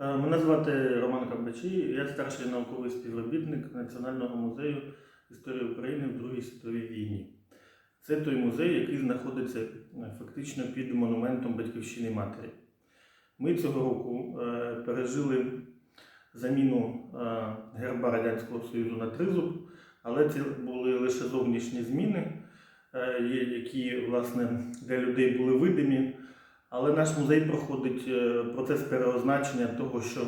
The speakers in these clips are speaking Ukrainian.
Е, Мене звати Роман Камбачій, я старший науковий співробітник Національного музею історії України в Другій світовій війні. Це той музей, який знаходиться е, фактично під монументом Батьківщини Матері. Ми цього року е, пережили заміну герба Радянського Союзу на тризуб, але це були лише зовнішні зміни, які власне для людей були видимі. Але наш музей проходить е, процес переозначення того, що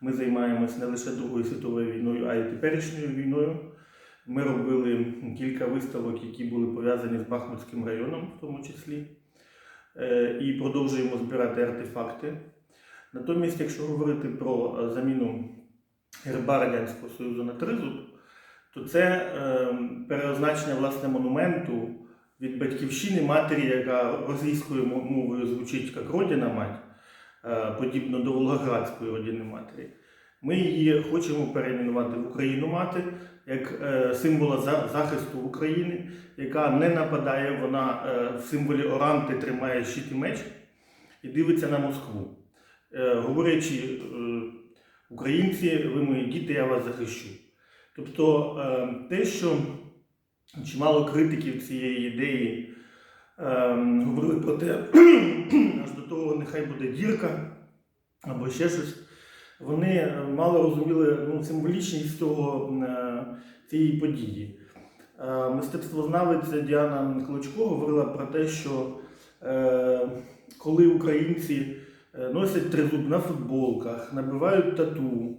ми займаємось не лише Другою світовою війною, а й теперішньою війною. Ми робили кілька виставок, які були пов'язані з Бахмутським районом, в тому числі, Е, і продовжуємо збирати артефакти. Натомість, якщо говорити про е, заміну герба Радянського Союзу на тризуб, то це е, переозначення власне монументу від батьківщини матері, яка російською мовою звучить як родина мать, е, подібно до Волгоградської родини матері. Ми її хочемо перейменувати в Україну мати як е, символа захисту України, яка не нападає, вона е, в символі Оранти тримає щит і меч і дивиться на Москву, говорячи, українці, ви мої діти, я вас захищу. Тобто те, що чимало критиків цієї ідеї ем, говорили про те, аж до того нехай буде дірка або ще щось. Вони е, мало розуміли ну, символічність цього, е, цієї події. Е, Мистецтвознавиця Діана Клочко говорила про те, що е, коли українці е, носять тризуб на футболках, набивають тату,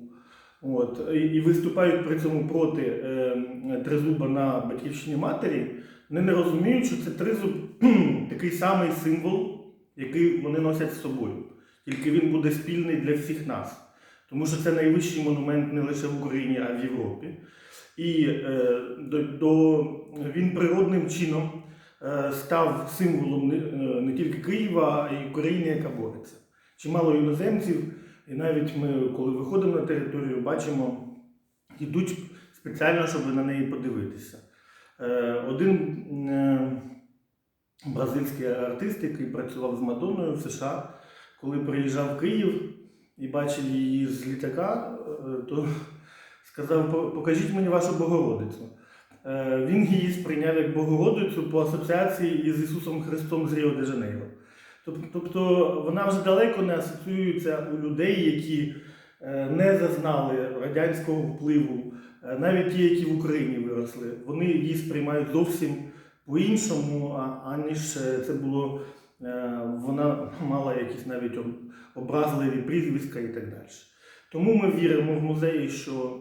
От, і, і виступають при цьому проти е, тризуба на батьківщині матері, вони не розуміють, що це тризуб такий самий символ, який вони носять з собою. Тільки він буде спільний для всіх нас. Тому що це найвищий монумент не лише в Україні, а й в Європі. І е, до, до, він природним чином е, став символом не, е, не тільки Києва, а й України, яка бореться. Чимало іноземців. І навіть ми, коли виходимо на територію, бачимо, йдуть спеціально, щоб на неї подивитися. Е, Один е, бразильський артист, який працював з Мадонною в США, коли приїжджав в Київ і бачив її з літака, е, то сказав: покажіть мені вашу Богородицю. Він її сприйняв як Богородицю по асоціації із Ісусом Христом з Ріо де Жанейро. Тоб- Тобто вона вже далеко не асоціюється у людей, які е, не зазнали радянського впливу, е, навіть ті, які в Україні виросли, вони її сприймають зовсім по-іншому, аніж е, це було. Вона мала якісь навіть образливі прізвиська і так далі. Тому ми віримо в музеї, що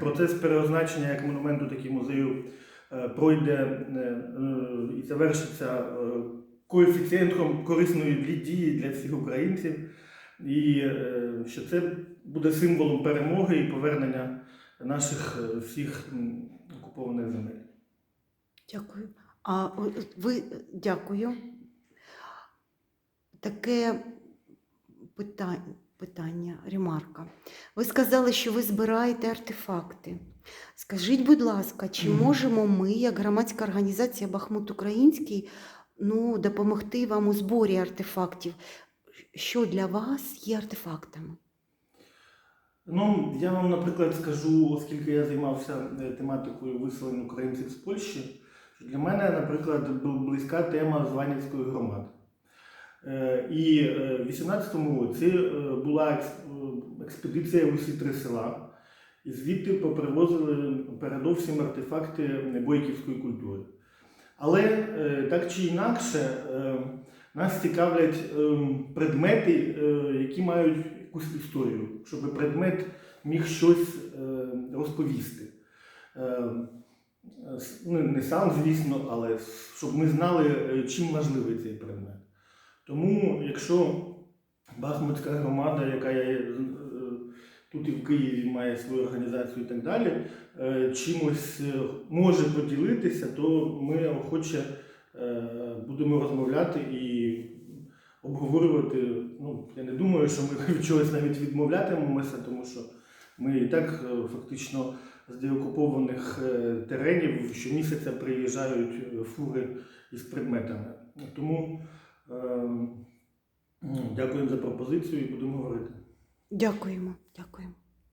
процес переозначення як монументу, так і музею пройде і завершиться коефіцієнтом корисної дії для всіх українців, і е, що це буде символом перемоги і повернення наших е, всіх окупованих земель. Дякую. А ви дякую. Таке питання, питання, ремарка. Ви сказали, що ви збираєте артефакти. Скажіть, будь ласка, чи можемо ми, як громадська організація Бахмут Український, ну, допомогти вам у зборі артефактів? Що для вас є артефактами? Ну, я вам, наприклад, скажу, оскільки я займався е, тематикою виселення українців з Польщі, що для мене, наприклад, близька тема Званівської громади. Е, І е, в 18-му році була експедиція в усі три села, і звідти попривозили передовсім артефакти бойківської культури. Але е, так чи інакше, е, нас цікавлять е, предмети, які мають якусь історію, щоб предмет міг щось розповісти. Ну, не сам, звісно, але щоб ми знали, чим важливий цей предмет. Тому, якщо Бахмутська громада, яка є тут і в Києві має свою організацію і так далі, е, чимось е, може поділитися, то ми охоче е, будемо розмовляти і обговорювати. Ну, я не думаю, що ми від чогось навіть відмовлятимемося, тому що ми і так фактично з деокупованих теренів щомісяця приїжджають фури із предметами. Тому е, дякуємо за пропозицію і будемо говорити. Дякуємо, дякуємо.